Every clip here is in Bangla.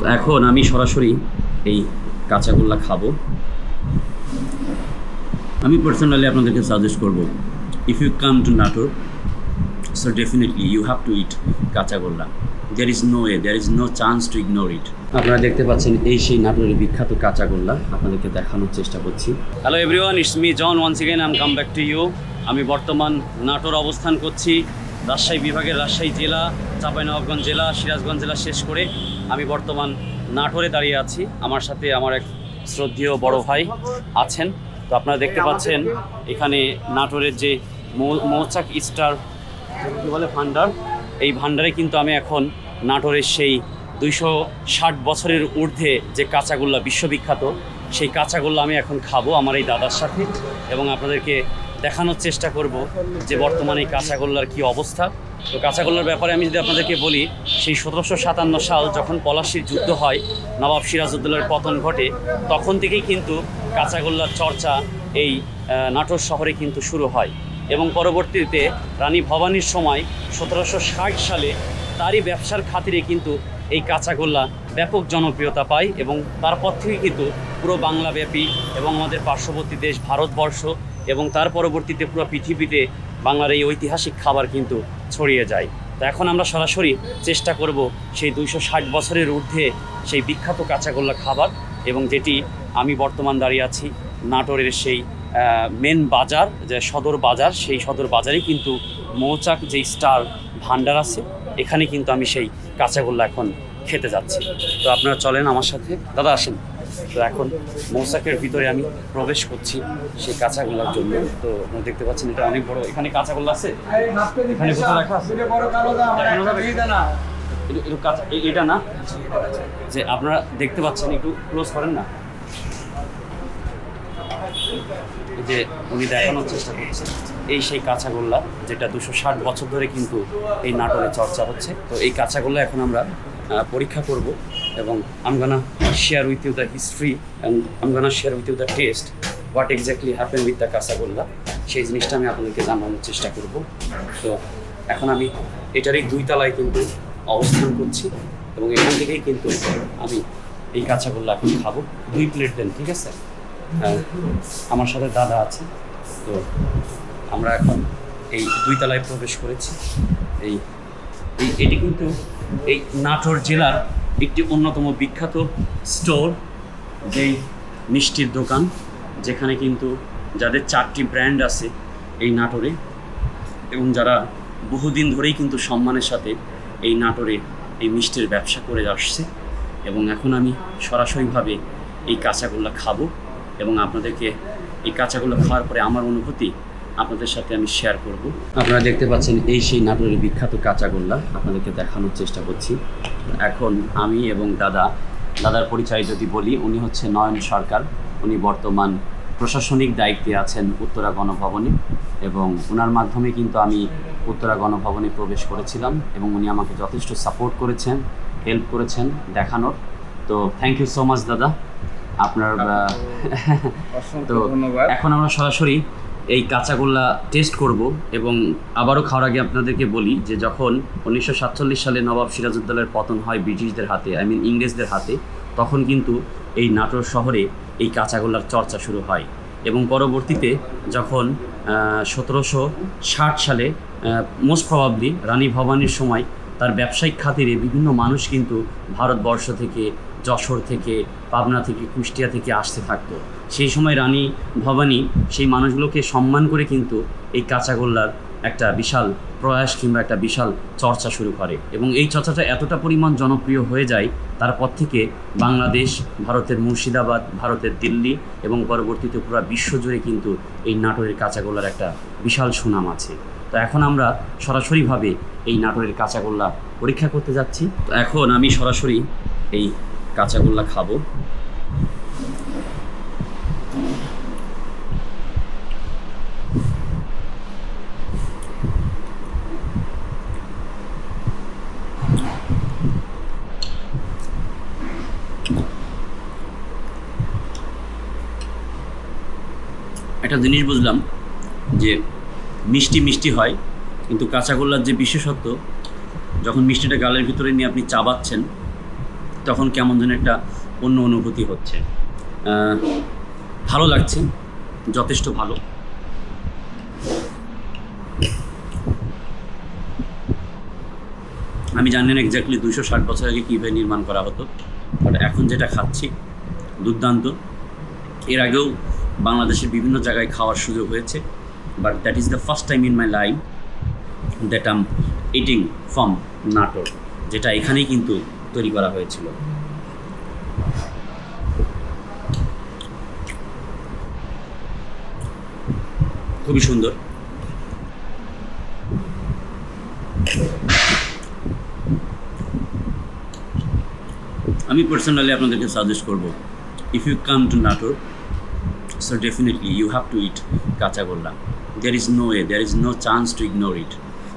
তো এখন আমি সরাসরি এই কাঁচাগোল্লা খাব। আমি পার্সোনালি আপনাদেরকে সাজেস্ট করব if you come to Natore so definitely you have to eat kachagolla. There is no way there is no chance to ignore it আপনারা দেখতে পাচ্ছেন এই সেই নাটোরের বিখ্যাত কাঁচাগোল্লা, আপনাদেরকে দেখানোর চেষ্টা করছি। Hello everyone it's me John once again I'm come back to you আমি বর্তমান নাটোর অবস্থান করছি, রাজশাহী বিভাগের রাজশাহী জেলা, চাঁপাইনবাবগঞ্জ জেলা, সিরাজগঞ্জ জেলা শেষ করে। আমি বর্তমান নাটোরে দাঁড়িয়ে আছি। আমার সাথে আমার এক শ্রদ্ধেয় বড় ভাই আছেন। তো আপনারা দেখতে পাচ্ছেন, এখানে নাটোরের যে মৌচাক স্টার, কী বলে, ভান্ডার, এই ভান্ডারে কিন্তু আমি এখন নাটোরের সেই দুইশো ষাট বছরের ঊর্ধ্বে যে কাঁচাগোল্লা, বিশ্ববিখ্যাত, সেই কাঁচাগোল্লা আমি এখন খাব আমার এই দাদার সাথে। এবং আপনাদেরকে দেখানোর চেষ্টা করব যে বর্তমানে কাঁচাগোল্লার কী অবস্থা। তো কাঁচাগোল্লার ব্যাপারে আমি যদি আপনাদেরকে বলি, সেই সতেরোশো সাতান্ন সাল যখন পলাশির যুদ্ধ হয়, নবাব সিরাজউদ্দৌলার পতন ঘটে, তখন থেকেই কিন্তু কাঁচাগোল্লার চর্চা এই নাটোর শহরে কিন্তু শুরু হয়। এবং পরবর্তীতে রানী ভবানীর সময় সতেরোশো ষাট সালে তারই ব্যবসার খাতিরে কিন্তু এই কাঁচাগোল্লা ব্যাপক জনপ্রিয়তা পায় এবং তারপর থেকে কিন্তু পুরো বাংলাব্যাপী এবং আমাদের পার্শ্ববর্তী দেশ ভারতবর্ষ এবং তার পরবর্তীতে পুরো পৃথিবীতে বাংলার এই ঐতিহাসিক খাবার কিন্তু ছড়িয়ে যায়। তো এখন আমরা সরাসরি চেষ্টা করব সেই দুইশো ষাট বছরের ঊর্ধ্বে সেই বিখ্যাত কাঁচাগোল্লা খাবার এবং যেটি আমি বর্তমান দাঁড়িয়ে আছি নাটোরের সেই মেন বাজার, যে সদর বাজার, সেই সদর বাজারেই কিন্তু মৌচাক যে স্টার ভান্ডার আছে এখানে কিন্তু আমি সেই কাঁচাগোল্লা এখন খেতে যাচ্ছি। তো আপনারা চলেন আমার সাথে। দাদা, আসেন। তো এখন মৌসাকের ভিতরে আমি প্রবেশ করছি সেই কাঁচাগোল্লার জন্য। তো দেখতে পাচ্ছেন এটা অনেক বড়। এখানে কাঁচাগোল্লা আছে? আছে? এটা না? যে আপনারা দেখতে পাচ্ছেন, একটু ক্লোজ করেন না? যে উনি দেখানোর চেষ্টা করছে, এই সেই কাঁচাগোল্লা, যেটা দুশো ষাট বছর ধরে কিন্তু এই নাটোরে চর্চা হচ্ছে। তো এই কাঁচাগোল্লা এখন আমরা পরীক্ষা করব এবং I'm gonna share with you the history and I'm gonna share with you the taste what exactly happen with the kachagolla. সেই জিনিসটা আমি আপনাদেরকে জানানোর চেষ্টা করব। তো এখন আমি এটারই দুই তলায় কিন্তু অবস্থান করছি এবং এখান থেকেই কিন্তু আমি এই কাঁচাগোল্লা এখন খাব। দুই প্লেট দেন, ঠিক আছে? আমার সাথে দাদা আছে। তো আমরা এখন এই দুই তলায় প্রবেশ করেছি। এই এই, এটি কিন্তু এই নাটোর জেলার একটি অন্যতম বিখ্যাত স্টোর, যেই মিষ্টির দোকান, যেখানে কিন্তু যাদের চারটি ব্র্যান্ড আছে এই নাটোরে এবং যারা বহুদিন ধরেই কিন্তু সম্মানের সাথে এই নাটোরে এই মিষ্টির ব্যবসা করে আসছে এবং এখন আমি সরাসরিভাবে এই কাঁচাগোল্লা খাব। এবং আপনাদেরকে এই কাঁচাগোল্লা খাওয়ার পরে আমার অনুভূতি আপনাদের সাথে আমি শেয়ার করব। আপনারা দেখতে পাচ্ছেন এই সেই নাটোরের বিখ্যাত কাঁচাগোল্লা আপনাদেরকে দেখানোর চেষ্টা করছি। এখন আমি এবং দাদা, দাদার পরিচয় যদি বলি, উনি হচ্ছে নয়ন সরকার। উনি বর্তমান প্রশাসনিক দায়িত্বে আছেন উত্তরা গণভবনে এবং ওনার মাধ্যমে কিন্তু আমি উত্তরা গণভবনে প্রবেশ করেছিলাম এবং উনি আমাকে যথেষ্ট সাপোর্ট করেছেন হেল্প করেছেন দেখানোর। তো থ্যাংক ইউ সো মাচ দাদা। আপনার তো এখন আমরা সরাসরি এই কাঁচাগোল্লা টেস্ট করব এবং আবারও খাওয়ার আগে আপনাদেরকে বলি যে যখন উনিশশো সাতচল্লিশ সালে নবাব সিরাজউদ্দৌলার পতন হয় ব্রিটিশদের হাতে আই মিন ইংরেজদের হাতে তখন কিন্তু এই নাটোর শহরে এই কাঁচাগোল্লার চর্চা শুরু হয় এবং পরবর্তীতে যখন সতেরোশো ষাট সালে মোস্ট প্রবাবলি রানী ভবানীর সময় তার ব্যবসায়িক খাতিরে বিভিন্ন মানুষ কিন্তু ভারতবর্ষ থেকে যশোর থেকে, পাবনা থেকে, কুষ্টিয়া থেকে আসতে থাকতো। সেই সময় রানী ভবানী সেই মানুষগুলোকে সম্মান করে কিন্তু এই কাঁচাগোল্লার একটা বিশাল প্রয়াস কিংবা একটা বিশাল চর্চা শুরু করে এবং এই চর্চাটা এতটা পরিমাণ জনপ্রিয় হয়ে যায়, তারপর থেকে বাংলাদেশ, ভারতের মুর্শিদাবাদ, ভারতের দিল্লি এবং পরবর্তীতে পুরো বিশ্বজুড়ে কিন্তু এই নাটোরের কাঁচাগোল্লার একটা বিশাল সুনাম আছে। তো এখন আমরা সরাসরিভাবে এই নাটোরের কাঁচাগোল্লা পরীক্ষা করতে যাচ্ছি। তো এখন আমি সরাসরি এই কাঁচাগোল্লা খাব। একটা জিনিস বুঝলাম যে মিষ্টি মিষ্টি হয়, কিন্তু কাঁচাগোল্লার যে বিশেষত্ব, যখন মিষ্টিটা গালের ভিতরে নিয়ে আপনি চাবাচ্ছেন তখন কেমন যেন একটা অন্য অনুভূতি হচ্ছে। ভালো লাগছে, যথেষ্ট ভালো। আমি জানি না এক্স্যাক্টলি দুশো ষাট বছর আগে কীভাবে নির্মাণ করা হতো বাট এখন যেটা খাচ্ছি, দুর্দান্ত। এর আগেও বাংলাদেশের বিভিন্ন জায়গায় খাওয়ার সুযোগ হয়েছে but that is the first time in my life that I'm eating from Natore, যেটা এখানেই কিন্তু তৈরি করা হয়েছিল। খুবই সুন্দর। আমি পার্সোনালি আপনাদেরকে সাজেস্ট করব if you come to Natore so definitely you have to eat kachagolla there is no way there is no chance to ignore it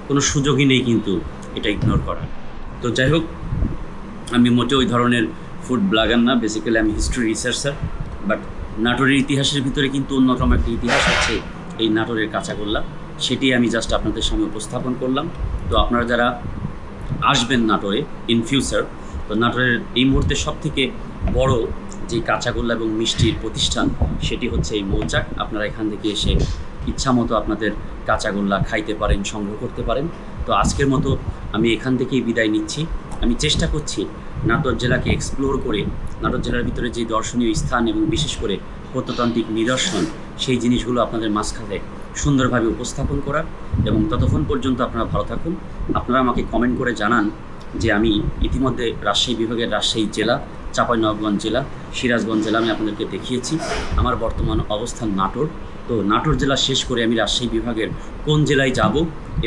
কোনো সুযোগই নেই কিন্তু এটা ইগনোর করার। তো যাই হোক আমি মোটেও ওই ধরনের ফুড ব্লাগার না বেসিক্যালি আমি হিস্ট্রি রিসার্চার বাট নাটোরের ইতিহাসের ভিতরে কিন্তু অন্যতম একটা ইতিহাস আছে এই নাটোরের কাঁচাগোল্লা। সেটি আমি জাস্ট আপনাদের সামনে উপস্থাপন করলাম। তো আপনারা যারা আসবেন নাটোরে ইন ফিউচার তো নাটোরের এই মুহূর্তে সব থেকে বড় যে কাঁচাগোল্লা এবং মিষ্টির প্রতিষ্ঠান, সেটি হচ্ছে এই মৌচাক। আপনারা এখান থেকে এসে ইচ্ছা মতো আপনাদের কাঁচাগোল্লা খাইতে পারেন, সংগ্রহ করতে পারেন। তো আজকের মতো আমি এখান থেকেই বিদায় নিচ্ছি। আমি চেষ্টা করছি নাটোর জেলাকে এক্সপ্লোর করে, নাটোর জেলার ভিতরে যে দর্শনীয় স্থান এবং বিশেষ করে প্রত্নতান্ত্রিক নিদর্শন, সেই জিনিসগুলো আপনাদের মাঝখানে সুন্দরভাবে উপস্থাপন করার এবং ততক্ষণ পর্যন্ত আপনারা ভালো থাকুন। আপনারা আমাকে কমেন্ট করে জানান যে আমি ইতিমধ্যে রাজশাহী বিভাগের রাজশাহী জেলা, চাঁপাইনবাবগঞ্জ জেলা, সিরাজগঞ্জ জেলা আমি আপনাদেরকে দেখিয়েছি। আমার বর্তমান অবস্থান নাটোর। তো নাটোর জেলা শেষ করে আমি রাজশাহী বিভাগের কোন জেলায় যাব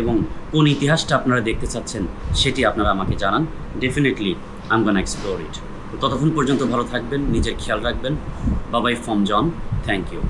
এবং কোন ইতিহাসটা আপনারা দেখতে চাচ্ছেন সেটি আপনারা আমাকে জানান। ডেফিনেটলি আম গান এক্সপ্লোর ইট ততক্ষণ পর্যন্ত ভালো থাকবেন, নিজের খেয়াল রাখবেন। বাবাই ফ্রম জন থ্যাংক ইউ